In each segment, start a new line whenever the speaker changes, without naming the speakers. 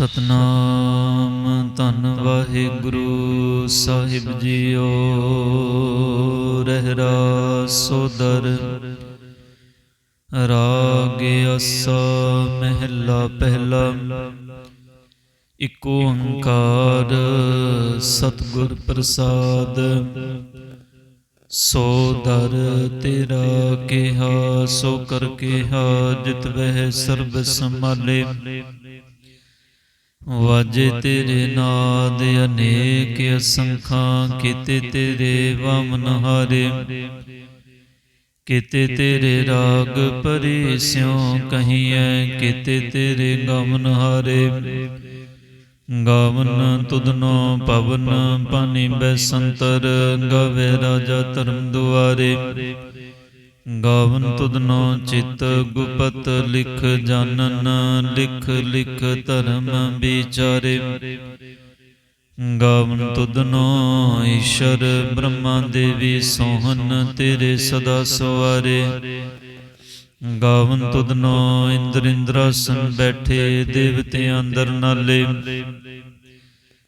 ਸਤਨਾਮ, ਧੰਨ ਵਾਹਿਗੁਰੂ ਸਾਹਿਬ ਜੀਓ। ਰਹਿਰਾ ਸੋਦਰ, ਰਾਗ ਅਸਾ ਮਹਿਲਾ ਪਹਿਲਾ। ਇਕ ਓੰਕਾਰ ਸਤਿਗੁਰ ਪ੍ਰਸਾਦ। ਸੋ ਦਰ ਤੇਰਾ ਕਿਹਾ, ਸੋ ਕਰ ਕਿਹਾ, ਜਿਤ ਵਹਿ ਸਰਬ ਸੰਭਾਲੇ। ਵਾਜੇ ਤੇਰੇ ਨਾਦ ਅਨੇਕ ਅਸੰਖਾਂ, ਕੀਤੇ ਤੇਰੇ ਵਾਮਨ ਹਾਰੇ। ਕੀਤੇ ਤੇਰੇ ਰਾਗ ਪਰੇ ਸਿਉ ਕਹੀਐ, ਕੀਤੇ ਤੇਰੇ ਗਮਨ ਹਾਰੇ। ਗਾਵਨ ਤੁਧਨੋ ਪਵਨ ਪਾਣੀ ਬੈਸੰਤਰ ਗਾਵੇ ਰਾਜਾ ਧਰਮ ਦੁਆਰੇ। ਗਾਵਨ ਤੁਧਨੋ ਚਿਤ ਗੁਪਤ ਲਿਖ ਜਾਨਨ, ਲਿਖ ਲਿਖ ਧਰਮ ਵਿਚਾਰੇ। ਗਾਵਨ ਤੁਧਨੋ ਈਸ਼ਰ ਬ੍ਰਹਮਾ ਦੇਵੀ ਸੋਹਨ ਤੇਰੇ ਸਦਾ ਸਵਾਰੇ। ਗਾਵਨ ਤੁਧਨੋ ਇੰਦਰ ਇੰਦਰਾਸਨ ਬੈਠੇ, ਦੇਵਤੇ ਅੰਦਰ ਨਾਲੇ।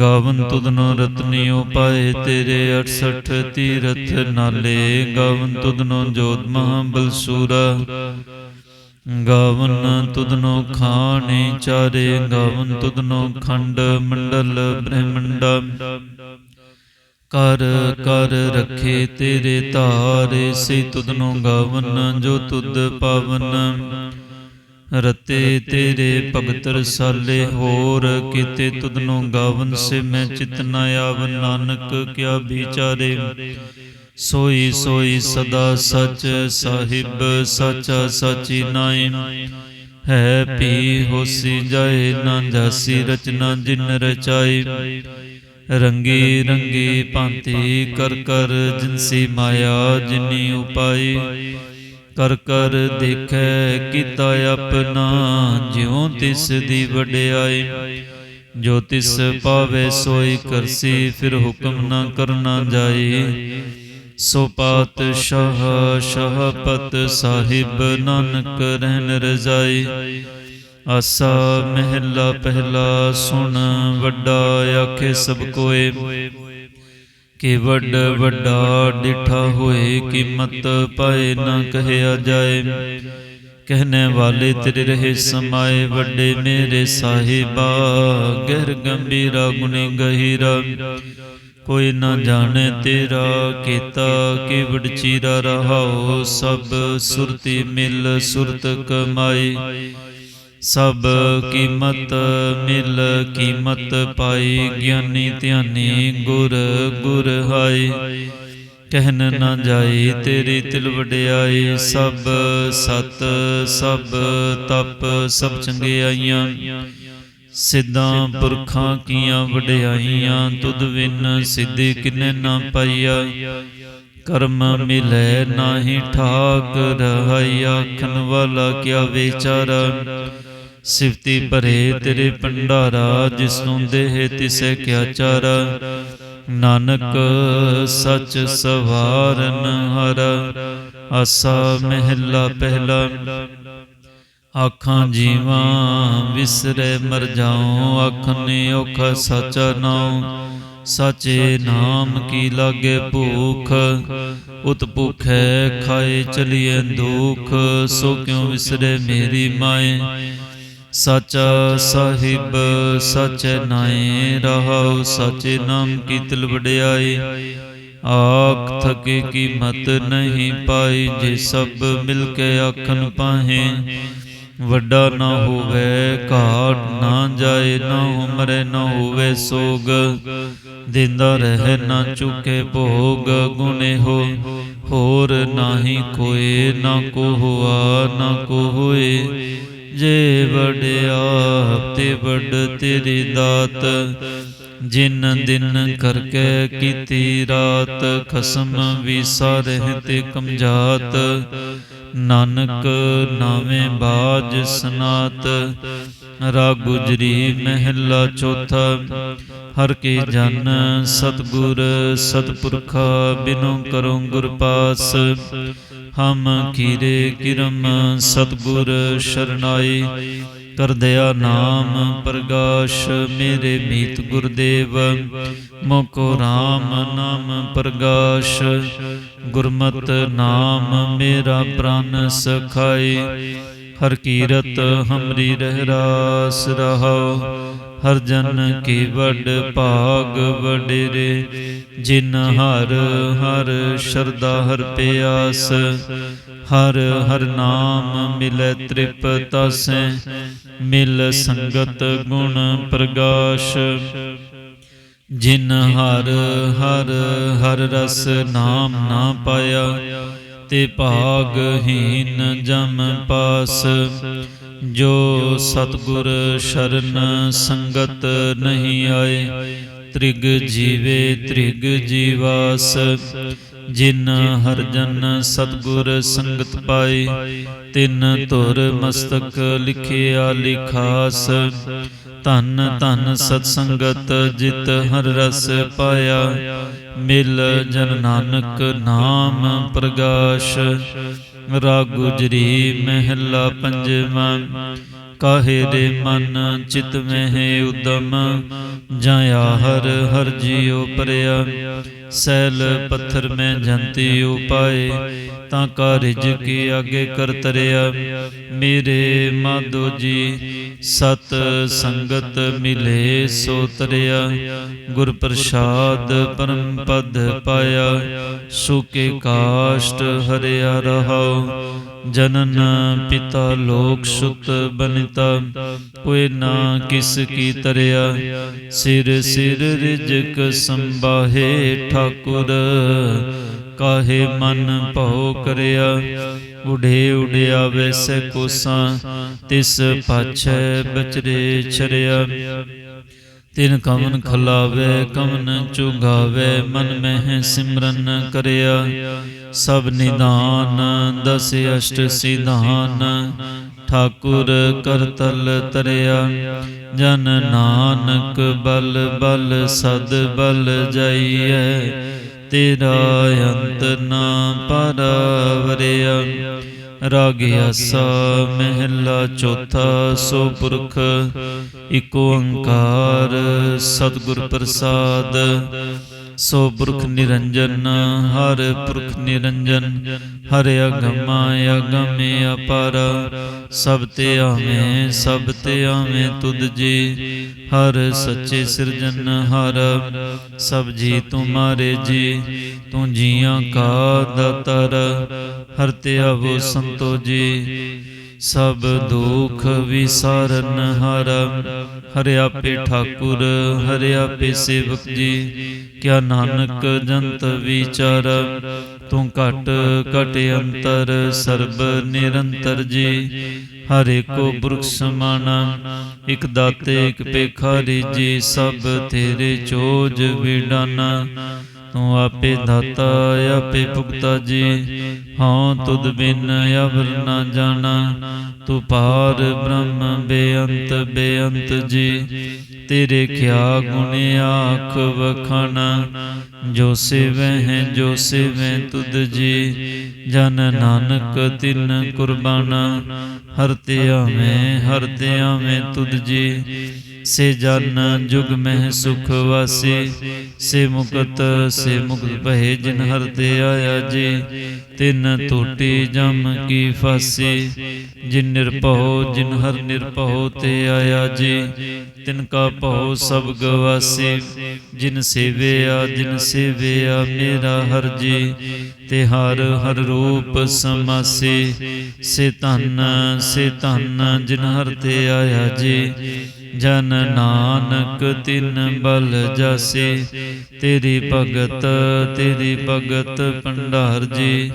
ਗਾਵਨ ਤੁਧਨੋ ਰਤਨਿਓ ਪਾਏ ਤੇਰੇ 68 ਤੀਰਥ ਨਾਲੇ। ਗਾਵਨ ਤੁਧਨੋ ਜੋਤ ਮਹਾਬਲ ਸੂਰਾ ਗਾਵਨ ਤੁਧਨੋ ਖਾਣੇ ਚਾਰੇ। ਗਾਵਨ ਤੁਧਨੋ ਖੰਡ ਮੰਡਲ ਬ੍ਰਹਮੰਡਾ। ਕਰ ਕਰ ਰੱਖੇ ਤੇਰੇ ਧਾਰੇ। ਸੇ ਤੁਧਨੋ ਗਾਵਨ ਜੋ ਤੁਧ ਪਾਵਨ। ਰਤੇ ਤੇਰੇ ਭਗਤ ਰਸਾਲੇ ਹੋਰ ਕੀਤੇ ਤੁਧਨੋ ਗਾਵਨ ਸੇ ਮੈਂ ਚਿਤ ਨ ਆਵ ਨਾਨਕ ਕਿਆ ਵਿਚਾਰੇ। ਸੋਈ ਸੋਈ ਸਦਾ ਸਚ ਸਾਹਿਬ ਸਾਚਾ ਸਾਚੀ ਨਾਈ। ਹੈ ਪੀ ਹੋਸੀ ਜਾਏ ਨਾ ਜਾਸੀ ਰਚਨਾ ਜਿਨ ਰਚਾਈ। ਰੰਗੀ ਰੰਗੀ ਭਾਂਤੀ ਕਰ ਕਰ ਜਿਨਸੀ ਮਾਇਆ ਜਿਨੀ ਉਪਾਈ। ਕਰ ਕਰ ਦੇਖੈ ਕੀਤਾ ਆਪਣਾ, ਜਿਉ ਤਿਸ ਦੀ ਵਡਿਆਈ। ਜੋ ਤਿਸ ਪਾਵੇ ਸੋਈ ਕਰਸੀ, ਫਿਰ ਹੁਕਮ ਨਾ ਕਰਨਾ ਜਾਈ। ਸੋ ਪਾਤਸ਼ਾਹ ਸ਼ਾਹਪਤ ਸਾਹਿਬ ਨਾਨਕ ਰਹਿਣ ਰਜ਼ਾਈ। ਆਸਾ ਮਹਿਲਾ ਪਹਿਲਾ ਸੁਣ, ਵੱਡਾ ਆਖੇ ਸਭ ਕੋਏ। ਕਿ ਵੱਡ ਵੱਡਾ ਡਿਠਾ ਹੋਏ ਕੀਮਤ ਪਾਏ ਨਾ ਕਹਿਆ ਜਾਏ। ਕਹਿਨੇ ਵਾਲੇ ਤੇਰੇ ਰਹੇ ਸਮਾਏ, ਵੱਡੇ ਮੇਰੇ ਸਾਹਿਬਾ। ਗਹਿਰ ਗੰਭੀਰਾ, ਗੁਣੀ ਗਹੀਰਾ। ਕੋਈ ਨਾ ਜਾਣੇ ਤੇਰਾ, ਕੀਤਾ ਕਿ ਵਡ ਰਹਾਓ। ਸਭ ਸੁਰਤੀ ਮਿਲ ਸੁਰਤ ਕਮਾਈ। ਸਭ ਕੀਮਤ ਮਿਲ ਕੀਮਤ ਪਾਈ, ਗਿਆਨੀ ਧਿਆਨੀ ਗੁਰ ਗੁਰ ਹਾਈ। ਕਹਿਨ ਨਾ ਜਾਈ, ਤੇਰੀ ਤਿਲ ਵਡਿਆਈ, ਸਭ ਸਤ, ਸਭ ਤਪ, ਸਭ ਚੰਗਿਆਈਆਂ। ਸਿੱਧਾਂ ਪੁਰਖਾਂ ਕੀਆਂ ਵਡਿਆਈਆਂ, ਤੁਧ ਵਿਨ ਸਿੱਧੀ ਕਿਨੇ ਨਾ ਪਾਈਆ। ਕਰਮ ਮਿਲੇ ਨਾਹੀ ਠਾਕ ਰਹਾਈ, ਆਖਣ ਵਾਲਾ ਕਿਆ ਵਿਚਾਰਾ। ਸਿਫਤੀ ਭਰੇ ਤੇਰੇ ਭੰਡਾਰਾ, ਜਿਸ ਨੂੰ ਦੇਹ ਤਿਸੈ ਕਿਆ ਚਾਰਾ। ਨਾਨਕ ਸੱਚ ਸਵਾਰਨ ਹਰ, ਆਸਾ ਮਹਿਲਾ ਪਹਿਲਾ। ਆਖਾਂ ਜੀਵਾਂ ਵਿਸਰੇ ਮਰ ਜਾਉ ਆਖਨੇ ਔਖਾ ਸਚ ਨਾਉ। ਸਾਚੇ ਨਾਮ ਕੀ ਲਾਗੇ ਭੂਖ, ਉਤ ਭੁਖੈ ਖਾਏ ਚਲੀਏ ਦੁਖ। ਸੋ ਕਿਉ ਵਿਸਰੇ ਮੇਰੀ ਮਾਏ? ਸਚ ਸਾਹਿਬ ਸਚ ਨਾਏ ਰਹਾਉ, ਸਚੇ ਨਾਮ ਕੀ ਤਿਲ ਵਡਿਆਈ। ਆਖ ਥਕੇ ਕੀਮਤ ਨਹੀਂ ਪਾਈ, ਜੇ ਸਭ ਮਿਲ ਕੇ ਆਖਣ ਪਾਹੇ। ਵੱਡਾ ਨਾ ਹੋਵੇ, ਘਾਟ ਨਾ ਜਾਏ, ਨਾ ਉਮਰੇ ਨਾ ਹੋਵੇ ਸੋਗ। ਦਿੰਦਾ ਰਹਿ ਨਾ ਚੁਕੇ ਭੋਗ ਗੁਨੇ ਹੋ। ਹੋਰ ਨਾਹੀ ਕੋਏ, ਨਾ ਕੋ ਹੋਆ, ਨਾ ਕੋ ਹੋਏ। ਜੇ ਵਡਿਆ ਤੇ ਵੱਡ ਤੇਰੀ ਦਾਤ, ਜਿਨ ਦਿਨ ਕਰਕੇ ਕੀਤੀ ਰਾਤ, ਖਸਮ ਵਿਸਾਰਹਿ ਤੇ ਕਮਜਾਤ। ਨਾਨਕ ਨਾਵੇਂ ਬਾਜ ਸਨਾਤ ਰਾਗ ਗੁਜਰੀ ਮਹਿਲਾ ਚੌਥਾ, ਹਰ ਕੇ ਜਨ ਸਤਗੁਰ ਸਤਪੁਰਖਾ ਬਿਨੋ ਕਰੋ ਗੁਰ ਪਾਸ। ਹਮ ਕੀਰੇ ਕਿਰਮ ਸਤਗੁਰ ਸ਼ਰਨਾਈ ਕਰ ਦਇਆ ਨਾਮ ਪ੍ਰਗਾਸ਼ ਮੇਰੇ ਮੀਤ ਗੁਰਦੇਵ। ਮੋਕੋ RAM ਨਾਮ ਪ੍ਰਗਾਸ਼, ਗੁਰਮਤ ਨਾਮ ਮੇਰਾ ਪ੍ਰਾਨ ਸਖਾਈ। ਹਰ ਕੀਰਤ ਹਮਰੀ ਰਹਿ ਰਾਸ ਰਹਾਉ, ਹਰ ਜਨ ਕੀ ਵੱਡ ਭਾਗ ਵਡੇਰੇ, ਜਿਨ ਹਰ ਹਰ ਸ਼ਰਦਾ ਹਰ ਪਿਆਸ, ਹਰ ਹਰ ਨਾਮ ਮਿਲੈ ਤ੍ਰਿਪਤਾਸੈ ਮਿਲ ਸੰਗਤ ਗੁਣ ਪ੍ਰਗਾਸ਼। ਜਿਨ ਹਰ ਹਰ ਹਰ ਰਸ ਨਾਮ ਨਾ ਪਾਇਆ ਤੇ ਭਾਗਹੀਨ ਜਮ ਪਾਸ, ਜੋ ਸਤਗੁਰ ਸ਼ਰਨ ਸੰਗਤ ਨਹੀਂ ਆਏ। ਤ੍ਰਿਗ ਜੀਵੇ ਤ੍ਰਿਗ ਜੀਵਾਸ, ਜਿਨ ਹਰ ਜਨ ਸਤਗੁਰ ਸੰਗਤ ਪਾਈ ਤਿਨ ਧੁਰ ਮਸਤਕ ਲਿਖਿਆ ਲਿਖਾਸ ਧਨ ਧਨ ਸਤ ਸੰਗਤ ਜਿਤ ਹਰ ਰਸ ਪਾਇਆ। ਮਿਲ ਜਨ ਨਾਨਕ ਨਾਮ ਪ੍ਰਗਾਸ਼। ਰਾਗੁਜਰੀ ਮਹਿਲਾ ਪੰਜਵਾਂ। ਕਾਹੇ ਦੇ ਮਨ ਚਿਤ ਮਹਿ ਉਦਮ। ਜਾਇਆ ਹਰ ਹਰ ਜੀਉ ਪਰਿਆ। ਸੈਲ ਪੱਥਰ ਮੈਂ ਜੰਤੀ ਉਪਾਏ। ਤਾਂ ਕਾ ਰਿਜ ਕੀ ਆਗੇ ਕਰ ਤਰਿਆ ਮੇਰੇ ਮਾਧੋ ਜੀ, ਸਤ ਸੰਗਤ ਮਿਲੇ ਸੋ ਤਰਿਆ। ਗੁਰ ਪ੍ਰਸਾਦ ਪਰਮ ਪਦ ਪਾਇਆ, ਸੁਕੇ ਕਾਸ਼ਟ ਹਰਿਆ ਰਹਾਉ ਜਨਨ ਪਿਤਾ ਲੋਕ ਸੁਤ ਬਨਿਤਾ, ਕੋਈ ਨਾ ਕਿਸ ਕੀ ਤਰਿਆ। ਸਿਰ ਸਿਰ ਰਿਜਕ ਸੰਭਾਹੇ ਠਾਕੁਰ। ਕਾਹੇ ਮਨ ਭਉ ਕਰਿਆ? ਉਡੇ ਉਡਿਆ ਵੈਸੇ ਕੋਸਾਂ, ਤਿਸ ਪਾਛੈ ਬਚਰੇ ਛਰਿਆ। ਤਿਨ ਕਮਨ ਖਲਾਵੇ ਕਮਨ ਚੁਗਾਵੇ ਮਨ ਮਹਿ ਸਿਮਰਨ ਕਰਿਆ। ਸਭ ਨਿਦਾਨ ਦਸ ਅਸ਼ਟ ਸਿਧਾਨ, ਠਾਕੁਰ ਕਰਤਲ ਤਰਿਆ। ਜਨ ਨਾਨਕ ਬਲ ਬਲ, ਸਦ ਬਲ ਜਾਈਐ। ਤੇਰਾ ਅੰਤ ਨਾ ਪਰਵਰਿਆ। ਰਾਗ ਆਸਾ ਮਹਿਲਾ ਚੌਥਾ ਸੋ ਪੁਰਖ ਇਕ ਓੰਕਾਰ ਸਤਿਗੁਰ ਪ੍ਰਸਾਦ। ਸੋ ਪੁਰਖ ਨਿਰੰਜਨ, ਹਰ ਪੁਰਖ ਨਿਰੰਜਨ, ਹਰ ਅਗਮਾ ਅਗਮੇ ਅਪਰ, ਸਭ ਤੇ ਆਵੇਂ, ਸਭ ਤੇ ਆਵੇਂ ਤੁਧ ਜੀ, ਹਰ ਸੱਚੇ ਸਿਰਜਨ, ਹਰ ਸਭ ਜੀ ਤੁਮਾਰੇ ਜੀ, ਤੂੰ ਜੀਆਂ ਕਾ ਦਾਤਰ, ਹਰ ਤੇ ਆਵੋ ਸੰਤੋ ਜੀ ਸਭ ਦੁਖ ਵਿਸਾਰਨ ਹਰ ਹਰਿ ਆਪੇ ਠਾਕੁਰ ਹਰਿ ਆਪੇ ਸੇਵਕ ਜੀ। ਕਿਆ ਨਾਨਕ ਜੰਤ ਵਿਚਾਰ ਤੂੰ ਘਟ ਘਟ ਅੰਤਰ ਸਰਬ ਨਿਰੰਤਰ ਜੀ। ਹਰੇ ਕੋ ਬੁਰਖ ਸਮਾਨਾ ਇਕ ਦਾਤੇ ਇਕ ਪੇਖਾਰੀ ਜੀ। ਸਭ ਤੇਰੇ ਚੋਜ ਵਿਡਾਨਾ। ਤੂੰ ਆਪੇ ਦਾਤਾ, ਆਪੇ ਭੁਗਤਾ ਜੀ। ਹਾਂ, ਤੁਧ ਬਿਨ ਅਵਰ ਨਾ ਜਾਣਾ। ਤੂੰ ਪਾਰ ਬ੍ਰਹਮ, ਬੇਅੰਤ ਬੇਅੰਤ ਜੀ। ਤੇਰੇ ਖਿਆ ਗੁਣ ਆਖ ਵਖਾਣਾ। ਜੋ ਸੇਵੈ ਹੈ, ਜੋ ਸੇਵੈ ਤੁਧ ਜੀ। ਜਨ ਨਾਨਕ ਤਿਨ ਕੁਰਬਾਨਾ। ਹਰ ਤੇ ਆਵੇਂ, ਹਰ ਤੇ ਆਵੇਂ ਤੁਧ ਜੀ। ਸੇ ਜਨ ਜੁਗ ਮਹਿ ਸੁਖ ਵਾਸੀ, ਸੇ ਮੁਕਤ ਸੇ ਮੁਕਤ ਭਏ ਜਿਨ ਹਰ ਤੇ ਆਇਆ ਜੀ। ਤਿਨ ਟੋਟੀ ਜਮ ਕੀ ਫਾਸੀ, ਜਿਨ ਨਿਰਭਉ, ਜਿਨ ਹਰ ਨਿਰਭਉ ਤੇ ਆਇਆ ਜੀ। ਤਿਨ ਕਾ ਭਉ ਸਭ ਗਵਾਸੀ, ਜਿਨ ਸੇਵਿਆ ਜਿਨ ਸੇਵਿਆ ਮੇਰਾ ਹਰ ਜੀ। ਤੇ ਹਰ ਹਰ ਰੂਪ ਸਮਾਸੀ, ਸੇ ਧਨ ਸੇ ਧਨ ਜਿਨ ਹਰ ਤੇ ਆਇਆ ਜੀ। ਜਨ ਨਾਨਕ ਤਿਨ ਬਲ ਜਾਸੇ ਤੇਰੀ ਭਗਤ ਤੇਰੀ ਭਗਤ ਭੰਡਾਰ ਜੀ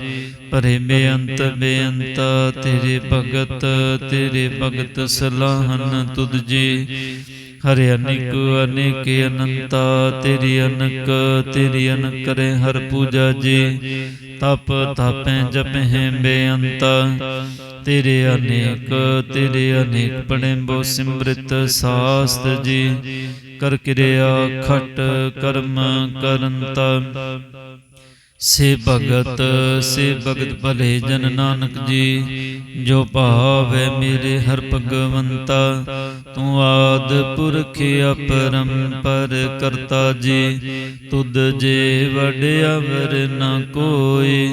ਭਰੇ ਬੇਅੰਤ ਬੇਅੰਤ ਤੇਰੇ ਭਗਤ ਤੇਰੇ ਭਗਤ ਸਲਾਹਨ ਤੁਧ ਜੀ ਹਰਿ ਅਨੇਕ ਅਨੇਕ ਅਨੰਤਾ ਤੇਰੀ ਅਨਕ ਤੇਰੀ ਅਨਕ ਕਰੇ ਹਰ ਪੂਜਾ ਜੀ ਤਪ ਤਾਪੈ ਜਪਹਿ ਬੇਅੰਤਾ ਤੇਰੇ ਅਨੇਕ ਤੇਰੇ ਅਨੇਕ ਪੜਿੰਬੋ ਸਿਮ੍ਰਿਤ ਸਾਸਤ ਜੀ। ਕਰ ਕਿਰਿਆ ਖਟ ਕਰਮ ਕਰੰਤਾ ਸੇ ਭਗਤ ਸੇ ਭਗਤ ਭਲੇ ਜਨ ਨਾਨਕ ਜੀ ਜੋ ਭਾਵੈ ਮੇਰੇ ਹਰ ਭਗਵੰਤਾ ਤੂੰ ਆਦ ਪੁਰਖ ਅਪਰੰਪਰ ਕਰਤਾ ਜੀ ਤੁਧ ਜੇ ਵਡਿਆ ਵਰ ਨਾ ਕੋਈ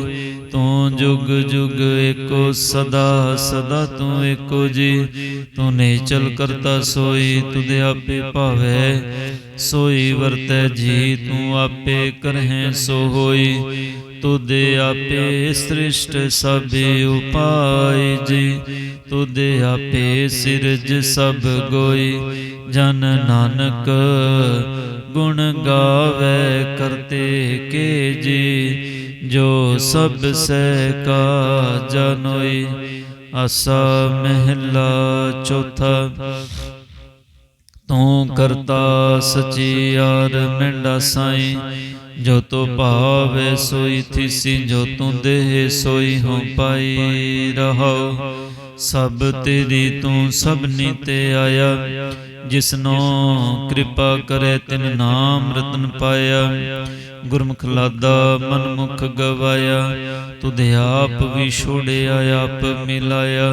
ਤੂੰ ਜੁਗ ਜੁਗ ਏਕੋ ਸਦਾ ਸਦਾ ਤੂੰ ਏਕੋ ਜੀ ਤੂੰ ਨੇਚਲ ਕਰਤਾ ਸੋਈ ਤੁਧ ਆਪੇ ਭਾਵੈ ਸੋਈ ਵਰਤੈ ਜੀ, ਤੂੰ ਆਪੇ ਕਰਹਿ ਸੋ ਹੋਈ। ਤੁਧ ਆਪੇ ਸ੍ਰਿਸ਼ਟ ਸਭ ਉਪਾਇ ਜੀ। ਤੁਧ ਆਪੇ ਸਿਰਜ ਸਭ ਗੋਈ। ਜਨ ਨਾਨਕ ਗੁਣ ਗਾਵੇ ਕਰਤੇ ਕੇ ਜੀ। ਜੋ ਸਭ ਸਹਿ ਕਾ ਜਨੋਈ ਅਸਾ ਮਹਿਲਾ ਚੌਥਾ ਤੂੰ ਕਰਤਾ ਸਚਿਆਰ ਮਿੰਡਾ ਸਾਈ। ਜੋ ਤੋ ਭਾਵੇ ਸੋਈ ਥੀਸੀ ਜੋ ਤੂੰ ਦੇਹ ਸੋਈ ਹੋ ਪਾਈ ਰਹੋ ਸਭ ਤੇਰੀ ਤੂੰ ਸਭਨੀ ਤੇ ਆਇਆ। ਜਿਸਨੋ ਕਿਰਪਾ ਕਰੇ ਤਿਨ ਨਾਮ ਰਤਨ ਪਾਇਆ। ਗੁਰਮੁਖ ਲਾਦਾ ਮਨ ਮੁਖ ਗਵਾਇਆ। ਤੁਧ ਆਪ ਵੀ ਛੋੜਿਆ, ਆਪ ਮਿਲਾਇਆ।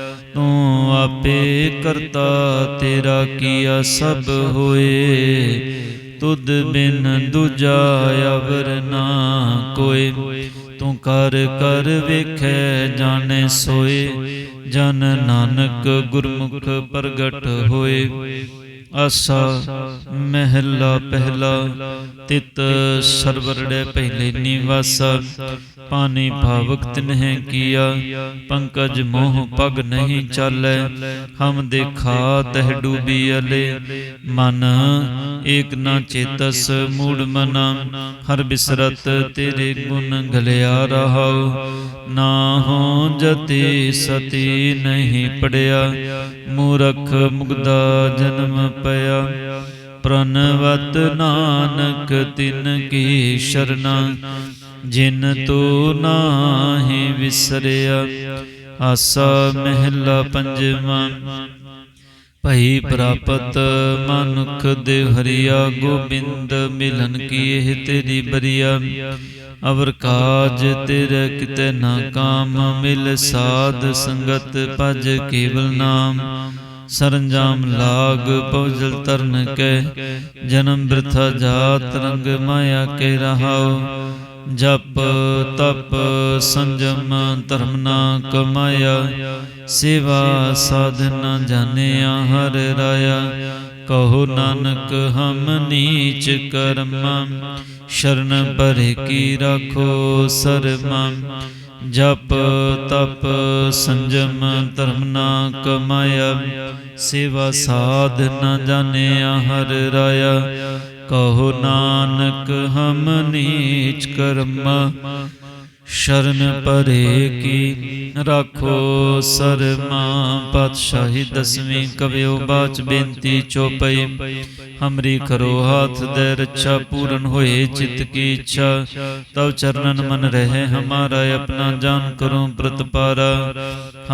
ਤੂੰ ਆਪੇ ਕਰਤਾ, ਤੇਰਾ ਕੀਆ ਸਭ ਹੋਏ। ਤੁਧ ਬਿਨ ਦੂਜਾ ਅਵਰ ਨਾ ਕੋਏ। ਤੂੰ ਕਰ ਕਰ ਵੇਖੈ, ਜਾਣੇ ਸੋਏ। ਜਨ ਨਾਨਕ ਗੁਰਮੁਖ ਪ੍ਰਗਟ ਹੋਏ। ਆਸਾ ਮਹਿਲਾ ਪਹਿਲਾ, ਤਿਤ ਸਰਵਰੜੇ ਪਹਿਲੇ ਨਿਵਾਸਾ, ਪਾਣੀ ਭਾਵਕ ਤਿਨਹਿ ਕੀਆ, ਪੰਕਜ ਮੋਹ ਪਗ ਨਹੀਂ ਚਾਲੈ, ਹਮ ਦੇਖਾ ਤਹ ਡੂਬੀ ਅਲੇ, ਮਨ ਏਕ ਨਾ ਚੇਤਸ ਮੂੜ ਮਨਾ, ਹਰ ਬਿਸਰਤ ਤੇਰੇ ਗੁਣ ਗਲਿਆ ਰਹਾਉ, ਨਾ ਹੋ ਜਤੀ ਸਤੀ ਨਹੀਂ ਪੜਿਆ, ਮੂਰਖ ਮੁਗਦਾ ਜਨਮ ਪਿਆ ਪ੍ਰਨਵਤ ਨਾਨਕ ਤਿਨ ਕੀ ਸ਼ਰਨਾ, ਜਿਨ ਤੂ ਨਾਹੀ ਵਿਸਰਿਆ। ਆਸਾ ਮਹਿਲਾ ਪੰਜਵਾਂ, ਭਈ ਪ੍ਰਾਪਤ ਮਨੁਖ ਦੇ ਹਰੀਆ ਗੋਬਿੰਦ ਮਿਲਨ ਕੀ ਇਹ ਤੇਰੀ ਬਰੀਆ। ਅਵਰ ਕਾਜ ਤੇਰੇ ਕਿਤੇ ਨਾ ਕਾਮ, ਮਿਲ ਸਾਧ ਸੰਗਤ ਭਜ ਕੇਵਲ ਨਾਮ। ਸਰੰਜਾਮ ਲਾਗ ਪਵਜਲ ਤਰਨ ਕੈ, ਜਨਮ ਬ੍ਰਥਾ ਜਾਤ ਰੰਗ ਮਾਇਆ ਕੇ ਰਹਾਉ। ਜਪ ਤਪ ਸੰਜਮ ਧਰਮ ਨਾ ਕਮਾਇਆ, ਸੇਵਾ ਸਾਧਨਾ ਜਾਣਿਆ ਹਰ ਰਾਇਆ। ਕਹੋ ਨਾਨਕ, ਹਮ ਨੀਚ ਕਰਮ, ਸ਼ਰਨ ਪਰੇ ਕੀ ਰਾਖੋ ਸਰਮ। ਜਪ ਤਪ ਸੰਜਮ ਧਰਮ ਨਾ ਕਮਾਇਆ, ਸੇਵਾ ਸਾਧ ਨਾ ਜਾਣਿਆ ਹਰ ਰਾਇਆ। ਕਹੋ ਨਾਨਕ ਹਮ ਨੀਚ ਕਰਮ ਸ਼ਰਨ ਪਰੇ ਕੀ ਰਾਖੋ ਸਰਮਾ ਪਾਤਸ਼ਾਹੀ ਦਸਵੀਂ ਕਵਿਓ ਬਾਚ ਬੇਨਤੀ ਚੋਪਈ। ਹਮਰੀ ਕਰੋ ਹਾਥ ਦੇ ਰੱਛਾ ਪੂਰਨ ਹੋਏ ਚਿਤ ਕੀ ਇੱਛਾ। ਤਵ ਚਰਨਨ ਮਨ ਰਹੇ ਹਮਾਰਾ ਆਪਣਾ ਜਾਨ ਕਰੋ ਪ੍ਰਤਪਾਰਾ।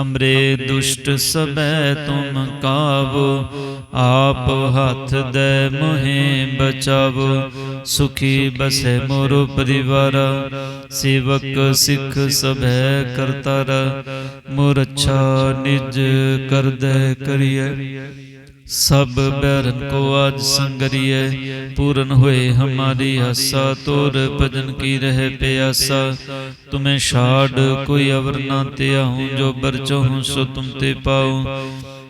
ਹਮਰੇ ਦੁਸ਼ਟ ਸਬੈ ਤੁਮ ਕਾਵੋ, ਆਪ ਹੱਥ ਦੇ ਮੋਹਿ ਬਚਾਵੋ। ਸੁਖੀ ਬਸੈ ਮੋਰੋ ਪਰਿਵਾਰਾ, ਸੇਵਕ ਸਿੱਖ ਸਭੈ ਕਰਤਰ ਮੋਰ ਅੱਛਾ ਨਿਜ ਕਰਦੈ ਕਰੀਐ। ਸਭ ਬੈਰਨ ਕੋ ਅਜ ਸੰਗਰੀਐ, ਪੂਰਨ ਹੋਏ ਹਮਾਰੀ ਆਸਾ, ਤੋਰ ਭਜਨ ਕੀ ਰਹਿ ਪਿਆਸਾ। ਤੁਮੇ ਛਾੜ ਕੋਈ ਅਵਰ ਨਾ ਤਿਆਹੂੰ ਜੋ ਬਰਚਹੁ ਸੋ ਤੁਮ ਤੇ ਪਾਉ।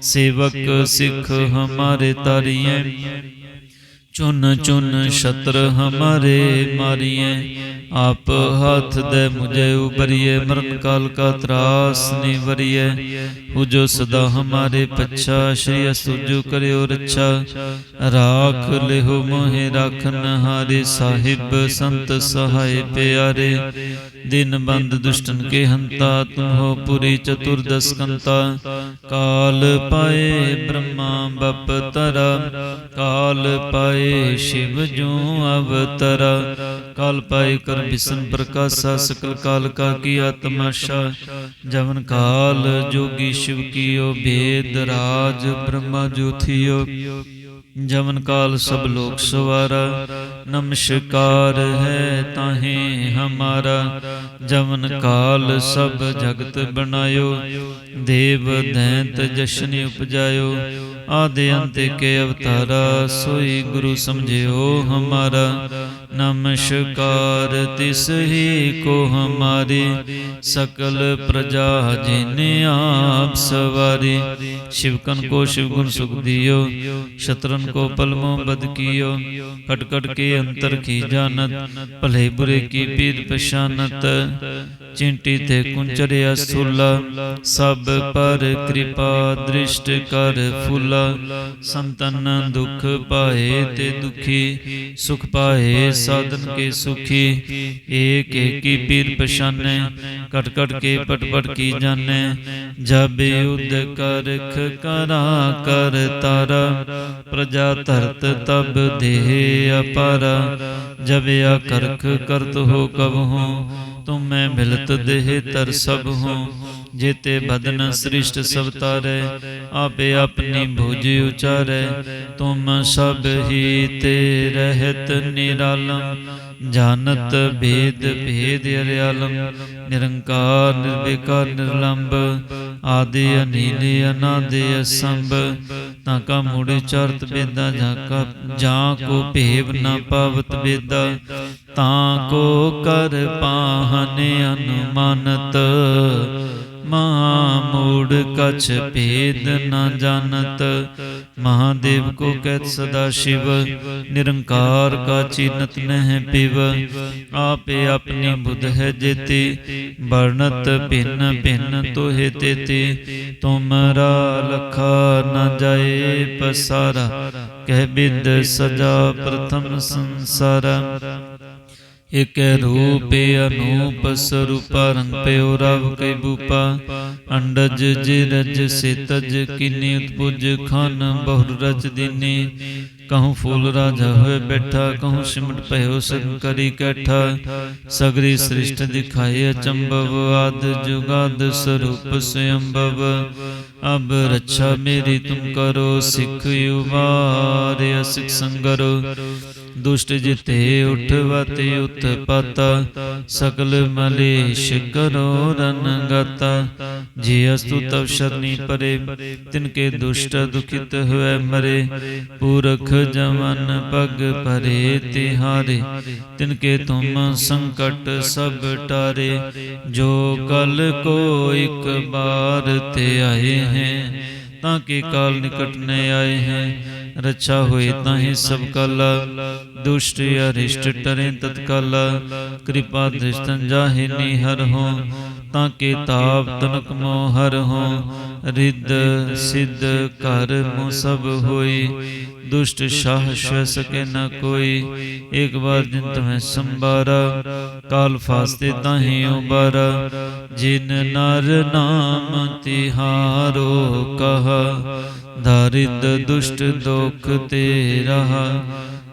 ਸੇਵਕ ਸਿੱਖ ਹਮਾਰੇ ਤਾਰੀਐ। ਚੁਨ ਚੁਨ ਸ਼ਤਰ ਹਮਾਰੇ ਮਾਰੀਏ ਆਪ ਹੱਥ ਦੇ ਮੁਝੇ ਉਬਰੀਏ ਮਰਨ ਕਾਲ ਕਾ ਤਰਾਸ ਨਿਵਰੀਏ ਹੂ ਜੋ ਸਦਾ ਹਮਾਰੇ ਪੱਛਾ, ਸ਼੍ਰੀ ਅਸੁਜੂ ਕਰਿਓ ਰੱਛਾ। ਰਾਖ ਲਿਹੁ ਮੋਹਿ ਰਖਨ ਹਾਰੇ ਸਾਹਿਬ ਸੰਤ ਸਹਾਇ ਪਿਆਰੇ। ਦਿਨ ਬੰਦ ਦੁਸ਼ਟਨ ਕੇ ਹੰਤਾ ਤੁਮ ਹੋ ਪੁਰੀ ਚਤੁਰਦਸ ਕੰਤਾ। ਕਾਲ ਪਾਏ ਬ੍ਰਹਮਾ ਬਪ ਤਰ ਕਾਲ ਪਾਏ ਸ਼ਿਵ ਜੋ ਅਵਤਰ। ਕਾਲ ਪਾਏ ਕਰ ਬਿਸਨ ਪ੍ਰਕਾਸ਼ਾ, ਸਕਲ ਕਾਲ ਕਾ ਕੀ ਆਤਮਾਸ਼ਾ। ਜਵਨ ਕਾਲ ਜੋਗੀ ਸ਼ਿਵ ਕੀਓ ਭੇਦ ਰਾਜ ਬ੍ਰਹਮਾ ਜੋਥਿਓ ਜਮਨ ਕਾਲ ਸਭ ਲੋਕ ਸਵਾਰਾ, ਨਮਸਕਾਰ ਹੈ ਤਾਹੇ ਹਮਾਰਾ। ਜਮਨ ਕਾਲ ਸਭ ਜਗਤ ਬਨਾਇਓ ਦੇਵ ਦੈਂਤ ਜਸ਼ਨ ਉਪਜਾਇਓ देव दैंत जशन उपजायो आदि अंत के अवतारा सोई गुरु समझियो हमारा नमस्कार तिस ही को हमारी सकल प्रजा जिने आप सवारी शिवकन को शिवगुण सुख दियो शत्रन को पलमो बद कियो कटकट के अंतर की जानत भले बुरे की पीर पशानत चिंटी थे कुंचरिया स्थूला सब पर कृपा दृष्ट कर फूला संतन दुख पाए ते दुखी सुख पाए साधन के सुखी एक एक की पीर पशाने कट कट के पट पट की जाने जब युद्ध करख करा कर तारा प्रजा तरत तब देह अपारा जब या करख करत हो कब हो तुम मैं मिलत देह ਜੇਤੇ ਬਦਨ ਸ੍ਰਿਸ਼ਟ ਸਭ ਤਾਰੈ ਆਪੇ ਆਪਣੀ ਭੁਜ ਉਚਾਰੈ। ਤੁਮ ਸਭ ਹੀ ਤੇ ਰਹਿਤ ਨਿਰਾਲਮ। ਜਾਣਤ ਭੇਦ ਭੇਦ ਅਰਿਆਲਮ। ਨਿਰੰਕਾਰ ਨਿਰਵਿਕਾਰ ਨਿਰਲੰਬ। ਆਦਿ ਅਨੀਲੇ ਅਨਾਦਿ ਅਸੰਭ। ਤਾਂ ਕਾ ਮੂੜੇ ਚਰਤ ਬੇਦਾ ਜਾਂ ਕਾ ਜਾਂ ਕੋ ਭੇਵ ਨਾ ਪਾਵਤ ਬੇਦਾ। ਤਾਂ ਕੋ ਕਰ ਪਾਹਨ ਅਨੁਮਾਨਤ। ਮਹਾ ਮੂੜ ਕਛ ਭੇਦ ਨ ਜਾਣਤ। ਮਹਾਦੇਵ ਕੋ ਕਹਿਤ ਸਦਾ ਸ਼ਿਵ, ਨਿਰੰਕਾਰ ਕਾ ਚਿਨਤ ਨਹਿ ਪਿਵ। ਆਪੇ ਆਪਣੀ ਬੁਧ ਹੈ ਜੇਤੇ, ਵਰਣਤ ਭਿੰਨ ਭਿੰਨ ਤੋਹੇ ਤੇਤੇ। ਤੁਮਰਾ ਲਖਾ ਨ ਜਾਏ ਪਸਾਰਾ, ਕਹਿ ਬਿਦ ਸਦਾ ਪ੍ਰਥਮ ਸੰਸਾਰਾ। ਇਕ ਰੂਪੇ ਅਨੂਪ ਸਰੂਪ ਰੰਗ ਪਿਓ ਰਵ ਕੈ ਬੂਪਾ। ਅੰਡਜ ਜਿ ਰਜ ਸਿਤਜ ਕਿਨੇ ਉਤਪੁਜ ਖਨ ਬਹੁ ਰਚ ਦਿਨੇ। ਕਹੂੰ ਫੂਲ ਰਾਜਾ ਹੋਏ ਬੈਠਾ ਕਹੂੰ ਸਿਮਟ ਪਇਓ ਸਭ ਕਰੀ ਕੈਠਾ। ਸਗਰੀ ਸ੍ਰਿਸ਼ਟ ਦਿਖਾਏ ਅਚੰਭਵ ਆਦ ਜੁਗਾਦ ਸਰੂਪ ਸਯੰਭਵ। ਅਬ ਰੱਛਾ ਮੇਰੀ ਤੁਮ ਕਰੋ ਸਿੱਖ ਉਵਾਰਿਆ ਸਿਖ ਸੰਗਰੋ। ਦੁਸ਼ਟ ਜਿਤੇ ਉਠਵਤ ਉਤਪਤ, ਸਕਲ ਮਲੇਸ਼ ਕਰੋ ਰਨਗਤ ਜੇ ਅਸਤੁ ਤਵ ਸ਼ਰਨੀ ਪਰੇ, ਤਿਨ ਕੇ ਦੁਸ਼ਟ ਦੁਖਿਤ ਹੋਇ ਮਰੇ। ਪੁਰਖ ਜਮਨ ਪਗ ਪਰੇ ਤਿਹਾਰੇ ਤਿਨ ਕੇ ਤੁਮ ਸੰਕਟ ਸਭ ਟਾਰੇ। ਜੋ ਕਲ ਕੋ ਇਕ ਬਾਰ ਤੇ ਆਏ ਹੈ, ਤਾਂ ਕਿ ਕਾਲ ਨਿਕਟ ਨੇ ਆਏ ਹੈ। ਰਚਾ ਹੋਏ ਤਾਹੇ ਸਭ ਕਲ। ਦੁਸ਼ਟ ਅਰਿਸ਼ਟ ਟਰੇ ਤਤਕਲ। ਕਿਰਪਾ ਦ੍ਰਿਸ਼ਟਨ ਜਾਹੇ ਨੀ ਹਰ ਹੋ। ਮਤਾਂ ਕੇ ਤਾਪ ਤਨਕ ਮੋ ਹਰ ਹੋ। ਰਿੱਧ ਸਿੱਧ ਕਰ ਮੋ ਸਭ ਹੋਈ। ਦੁਸ਼ਟ ਸ਼ਾਹ ਸ਼ੈ ਸਕੇ ਨ ਕੋਈ। ਇੱਕ ਵਾਰ ਜਿਨ ਤਮੈ ਸੰਬਾਰਾ ਕਾਲ ਫਾਸਤੇ ਤਾਹੀ ਉਬਾਰਾ। ਜਿਨ ਨਰ ਨਾਮ ਤਿਹਾਰੋ ਕਹਾ। ਦਰਿਦ ਦੁਸ਼ਟ ਦੁਖ ਤੇ ਰਹਾ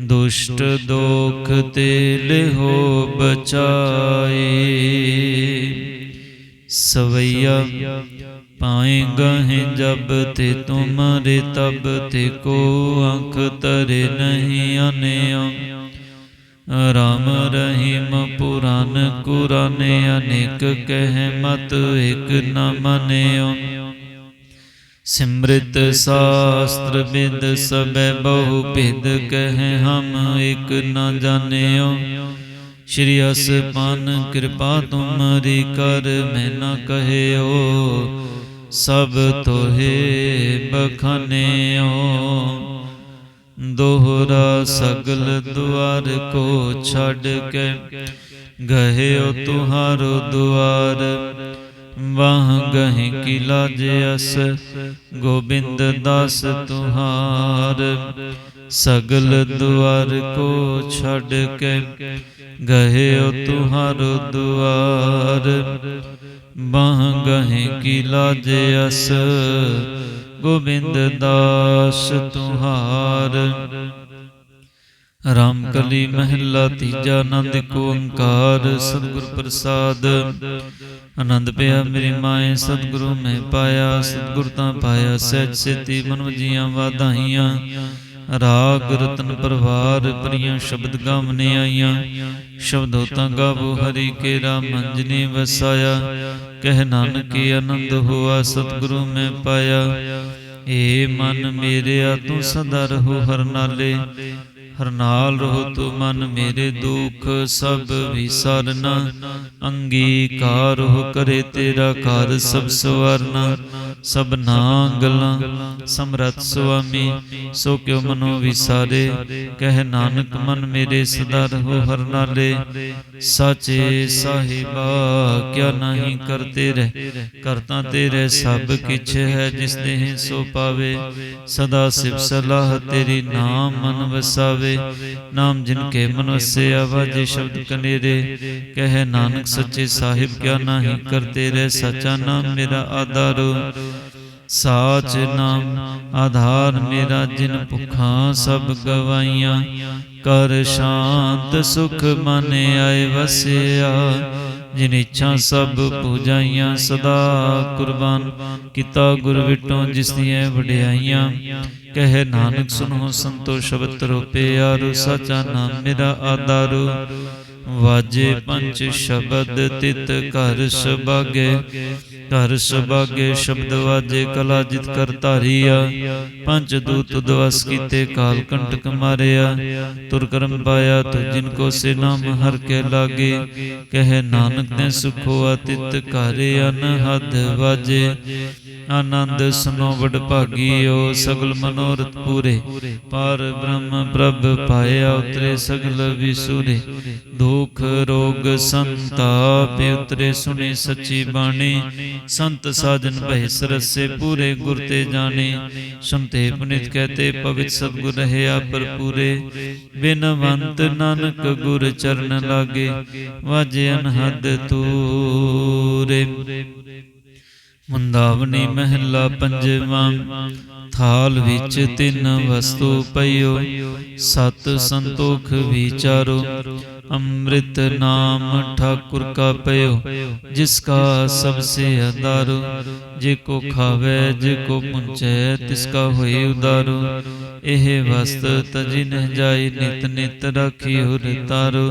ਦੁਸ਼ਟ ਦੋਖ ਤੇ ਲਿਹੋ ਬਚਾਏ। ਸਵਈਆ ਪਾਏ ਗਹਿ ਜਬ ਤੇ ਤੁਮਰੇ ਤਬ ਤੇ ਕੋ ਅੰਖ ਤਰੇ ਨਹੀਂ ਅਨਿਆ। ਰਾਮ ਰਹੀਮ ਪੁਰਾਨ ਕੁਰਾਨੇ ਅਨੇਕ ਕਹਿ ਮਤ ਇਕ ਨ ਮਨਿਓ। ਸਿਮ੍ਰਿਤ ਸ਼ਾਸਤਰ ਵਿਦ ਸਬੈ ਬਹੁ ਭਿਦ ਕਹਿ ਹਮ ਇਕ ਨ ਜਾਣਿਓ। ਸ਼੍ਰੀ ਅਸਪਾਨ ਕਿਰਪਾ ਤੁਮਰੀ ਕਰ ਮੈਂ ਨ ਕਹਿਓ। ਸਭ ਤੋਹੇ ਬਖਾਨਿਓ। ਦੋਹਰਾ ਸਗਲ ਦੁਆਰ ਕੋ ਛੱਡ ਕੇ ਗਹਿਓ ਤੁਹਾਰੋ ਦੁਆਰ। ਵਾਹ ਗਹਿ ਕੀ ਲਾਜ ਅਸ, ਗੋਬਿੰਦ ਦਾਸ ਤੁਹਾਰ। ਸਗਲ ਦੁਆਰ ਕੋ ਛੱਡ ਕੇ ਗਏ ਗਹਿਓ ਤੁਹਾਰੋ ਦੁਆਰ। ਬਾਹ ਗਹਿ ਕੀ ਲਾਜ ਅਸ, ਗੋਬਿੰਦ ਦਾਸ ਤੁਹਾਰ। ਰਾਮ ਕਲੀ ਮਹਿਲਾ ਤੀਜਾ ਆਨੰਦ ਕੋ ਓੰਕਾਰ ਸਤਿਗੁਰ ਪ੍ਰਸਾਦ। ਆਨੰਦ ਪਿਆ ਮੇਰੀ ਮਾਏ ਸਤਿਗੁਰੂ ਮੈਂ ਪਾਇਆ ਸਤਿਗੁਰ ਤਾਂ ਪਾਇਆ ਸਹਿਜ ਸੇਤੀ ਮਨ ਵਜੀਆਂ ਵਾਧਾਈਆਂ। ਰਾਗ ਰਤਨ ਪਰਵਾਰ ਪ੍ਰਿਯ ਸ਼ਬਦ ਗਾਵਨੇ ਆਈਆਂ। ਸ਼ਬਦੋ ਤਾਂ ਗਾਵੋ ਹਰੀ ਕੇ ਰਾਮ ਮੰਜਨੀ ਵਸਾਇਆ। ਕਹਿ ਨਾਨਕੇ ਆਨੰਦ ਹੋਆ ਸਤਿਗੁਰੂ ਮੈਂ ਪਾਇਆ। ਏ ਮਨ ਮੇਰਿਆ ਤੂੰ ਸਦਾ ਰਹੋ ਹਰ ਨਾਲੇ। ਹਰ ਨਾਲ ਰਹੋ ਤੂੰ ਮਨ ਮੇਰੇ ਦੁੱਖ ਸਭ ਵਿਸਰਨਾ। ਅੰਗੀਕਾਰ ਹੋ ਕਰੇ ਤੇਰਾ ਘਰ ਸਭ ਸਵਰਨਾ। ਸਭ ਗੱਲਾਂ ਸਮਰਤ ਸੁਆਮੀ। ਸੋ ਕਿਉ ਮਨੋ ਵਿਸਾਰੇ। ਕਹਿ ਨਾਨਕ ਮਨ ਮੇਰੇ ਸਦਾ ਰਹੋ ਹਰ ਨਾਲੇ। ਸਾਚੇ ਸਾਹਿਬਾ ਕਿਆ ਨਹੀਂ ਕਰਤੇ ਰਹਿ। ਕਰਤਾ ਤੇਰੇ ਸਭ ਕਿਛ ਹੈ ਜਿਸ ਦੇਹ ਸੋ ਪਾਵੇ। ਸਦਾ ਸਿਵ ਸਲਾਹ ਤੇਰੀ ਨਾਮ ਮਨ ਵਸਾਵੇ। ਨਾਮ ਜਿਨ ਕੇ ਮਨ ਵਸਿਆ ਵਾਜੇ ਸ਼ਬਦ ਕਨੇਰੇ। ਕਹਿ ਨਾਨਕ ਸੱਚੇ ਸਾਹਿਬ ਕਿਆ ਨਹੀਂ ਕਰਤੇ ਰਹਿ, ਸਚਾ ਨਾਮ ਮੇਰਾ ਆਧਾਰ। ਸਾਚ ਨਾਮ, ਆਧਾਰ ਮੇਰਾ, ਜਿਨ ਭੁਖਾਂ ਸਭ ਗਵਾਈਆਂ। ਕਰ ਸ਼ਾਂਤ ਸੁਖ ਮਨ ਆਏ ਵਸਿਆ। ਜਿਨ ਇੱਛਾ ਸਭ ਪੂਜਾਈਆਂ ਸਦਾ ਕੁਰਬਾਨ। ਕੀਤਾ ਗੁਰ ਵਿਟੋਂ ਜਿਸ ਦੀਆਂ ਵਡਿਆਈਆਂ। ਕਹਿ ਨਾਨਕ ਸੁਨੋ ਸੰਤੋ ਸ਼ਬਦ ਤਰੋਪੇ ਆਰੋ ਸਾਚਾ ਨਾਮ ਮੇਰਾ ਆਧਾਰੂ ਵਾਜੇ ਪੰਜ ਸ਼ਬਦ ਤਿਤ ਘਰ ਸੁਭਾਗੇ। ਘਰ ਸੁਭਾਗੇ ਸ਼ਬਦ ਵਾਜੇ, ਕਲਾ ਜਿਤ ਕਰ ਧਾਰੀਆ। ਪੰਜ ਦੂਤ ਦਵਸ ਕੀਤੇ, ਕਾਲ ਕੰਟਕ ਮਾਰਿਆ। ਤੁਰ ਕਰਮ ਪਾਇਆ ਤੁ ਜਿਨ ਕੋ ਸੇ ਨਾਮ ਹਰ ਕੇ ਲਾਗੇ। ਕਹੇ ਨਾਨਕ ਨੇ ਸੁਖੋ ਅਤਿਤ ਘਰ ਅਨਹਦ ਵਾਜੇ। ਆਨੰਦ ਸੁਨੋ ਵਡ ਭਾਗੀਓ, ਸਗਲ ਮਨੋਰਥ ਪੂਰੇ। ਪਰ ਬ੍ਰਹਮ ਪ੍ਰਭ ਪਾਇਆ ਉਤਰੇ, ਸਗਲ ਵਿਸੂਰੇ। ਦੁਖ, ਰੋਗ, ਸੰਤਾਪ ਉਤਰੇ ਸੁਨੇ ਸੱਚੀ ਬਾਣੀ। ਸੰਤ ਸਾਜਨ ਭੈ ਸਰਸੇ ਪੂਰੇ, ਗੁਰ ਤੇ ਜਾਣੇ। ਸੁਨਤੇ ਪੁਨਿਤ ਕਹਤੇ ਪਵਿੱਤ ਸਤਗੁਰ ਰਹਿਆ ਪਰ ਪੂਰੇ ਬਿਨਵੰਤ ਨਾਨਕ ਗੁਰ ਚਰਨ ਲਾਗੇ, ਵਾਜੇ ਅਨਹਦ ਤੂਰੇ ਮੁੰਦਾਵਨੀ ਮਹਿਲਾ ਪੰਜਵਾਂ। ਥਾਲ ਵਿੱਚ ਤਿੰਨ ਵਸਤੂ ਪਈਓ। ਸਤ ਸੰਤੋਖ ਵਿਚਾਰੋ। ਅੰਮ੍ਰਿਤ ਨਾਮ ਠਾਕੁਰ ਕਾ ਪਇਓ ਜਿਸ ਕਾ ਸਭ ਸੇ ਅਦਾਰੋ ਜੇ ਕੋ ਖਾਵੇ ਜੇ ਕੋ ਪੁੰਚੈ ਤਿਸ ਕਾ ਹੋਏ ਉਦਾਰੋ। ਇਹ ਵਸਤ ਤਜੀ ਨਹਿ ਜਾਈ ਨਿਤ ਨਿਤ ਰਾਖੀ ਹੁਰ ਤਾਰੋ।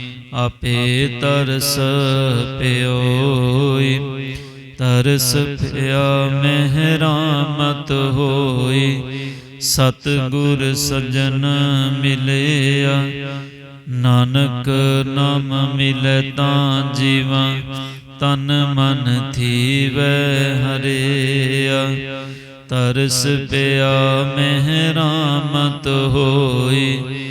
ਆਪੇ ਤਰਸ ਪਿਓਈ, ਤਰਸ ਪਿਆ ਮਹਿਰਾਮਤ ਹੋਈ। ਸਤ ਗੁਰ ਸਜਣ ਮਿਲਿਆ, ਨਾਨਕ ਨਾਮ ਮਿਲੈ ਤਾਂ ਜੀਵਾਂ, ਤਨ ਮਨ ਥੀਵੈ ਹਰਿਆ। ਤਰਸ ਪਿਆ ਮਹਿਰਾਮਤ ਹੋਈ